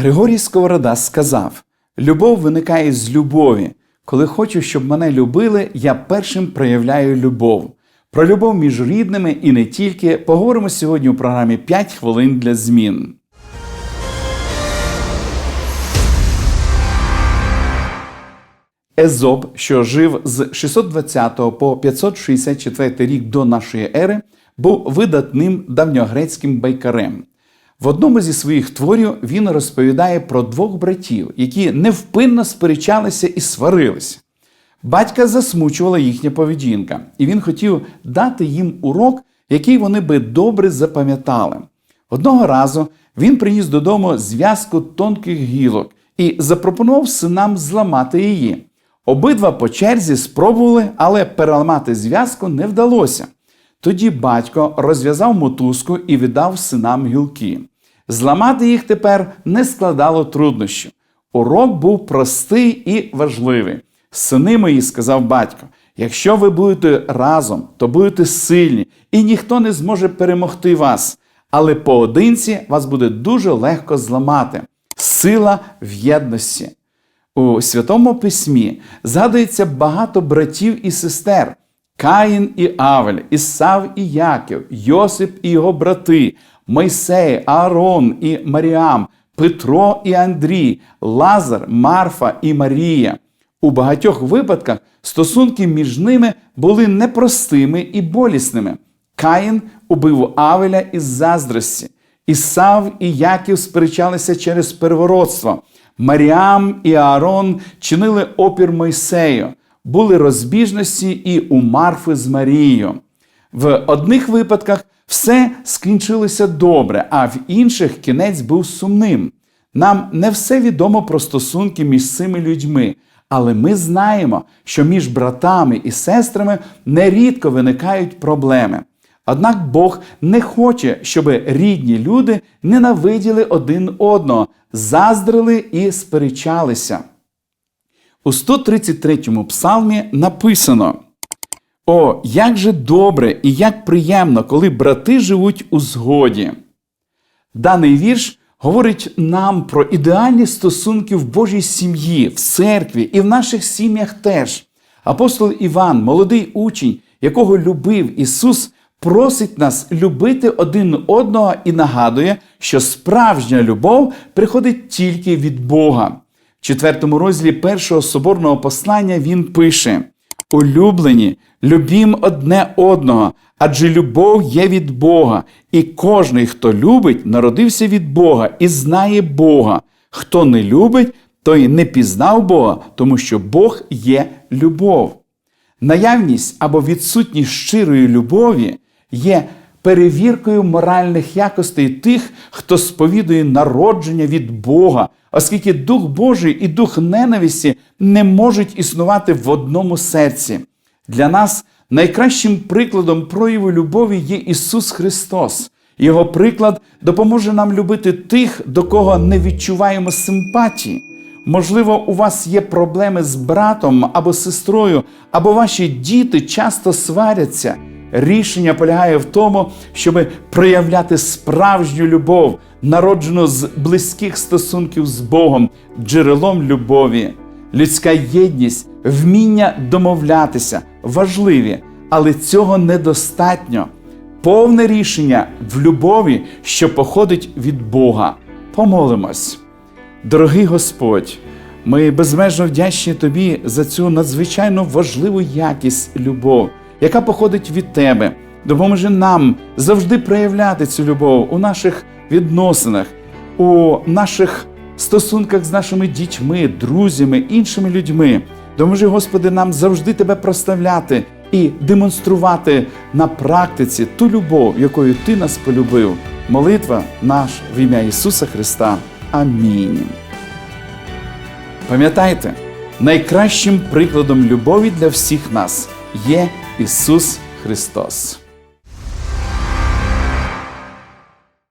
Григорій Сковорода сказав: Любов виникає з любові. Коли хочу, щоб мене любили, я першим проявляю любов. Про любов між рідними і не тільки поговоримо сьогодні у програмі «5 хвилин для змін. Езоп, що жив з 620 по 564 рік до нашої ери, був видатним давньогрецьким байкарем. В одному зі своїх творів він розповідає про двох братів, які невпинно сперечалися і сварилися. Батька засмучувала їхня поведінка, і він хотів дати їм урок, який вони би добре запам'ятали. Одного разу він приніс додому зв'язку тонких гілок і запропонував синам зламати її. Обидва по черзі спробували, але переламати зв'язку не вдалося. Тоді батько розв'язав мотузку і віддав синам гілки. Зламати їх тепер не складало труднощів. Урок був простий і важливий. Сини мої, сказав батько, якщо ви будете разом, то будете сильні, і ніхто не зможе перемогти вас. Але поодинці вас буде дуже легко зламати. Сила в єдності. У Святому Письмі згадується багато братів і сестер: Каїн і Авель, Ісав і Яків, Йосип і його брати, Мойсей, Аарон і Маріам, Петро і Андрій, Лазар, Марфа і Марія. У багатьох випадках стосунки між ними були непростими і болісними. Каїн убив Авеля із заздрості. Ісав і Яків сперечалися через первородство. Маріам і Аарон чинили опір Мойсею, були розбіжності і у Марфи з Марією. В одних випадках все скінчилося добре, а в інших кінець був сумним. Нам не все відомо про стосунки між цими людьми, але ми знаємо, що між братами і сестрами нерідко виникають проблеми. Однак Бог не хоче, щоб рідні люди ненавиділи один одного, заздрили і сперечалися. У 133-му псалмі написано: О, як же добре і як приємно, коли брати живуть у згоді. Даний вірш говорить нам про ідеальні стосунки в Божій сім'ї, в церкві і в наших сім'ях теж. Апостол Іван, молодий учень, якого любив Ісус, просить нас любити один одного і нагадує, що справжня любов приходить тільки від Бога. В четвертому розділі першого соборного послання він пише: Улюблені, любім одне одного, адже любов є від Бога, і кожний, хто любить, народився від Бога і знає Бога. Хто не любить, той не пізнав Бога, тому що Бог є любов. Наявність або відсутність щирої любові є перевіркою моральних якостей тих, хто сповідує народження від Бога, оскільки Дух Божий і дух ненависті не можуть існувати в одному серці. Для нас найкращим прикладом прояву любові є Ісус Христос. Його приклад допоможе нам любити тих, до кого не відчуваємо симпатії. Можливо, у вас є проблеми з братом або сестрою, або ваші діти часто сваряться. Рішення полягає в тому, щоб проявляти справжню любов, народжену з близьких стосунків з Богом, джерелом любові. Людська єдність, вміння домовлятися важливі, але цього недостатньо. Повне рішення в любові, що походить від Бога. Помолимось. Дорогий Господь, ми безмежно вдячні Тобі за цю надзвичайно важливу якість любов, яка походить від Тебе. Допоможи нам завжди проявляти цю любов у наших відносинах, у наших стосунках з нашими дітьми, друзями, іншими людьми. Допоможи, Господи, нам завжди Тебе проставляти і демонструвати на практиці ту любов, якою Ти нас полюбив. Молитва наш в ім'я Ісуса Христа. Амінь. Пам'ятайте, найкращим прикладом любові для всіх нас є Ісус Христос.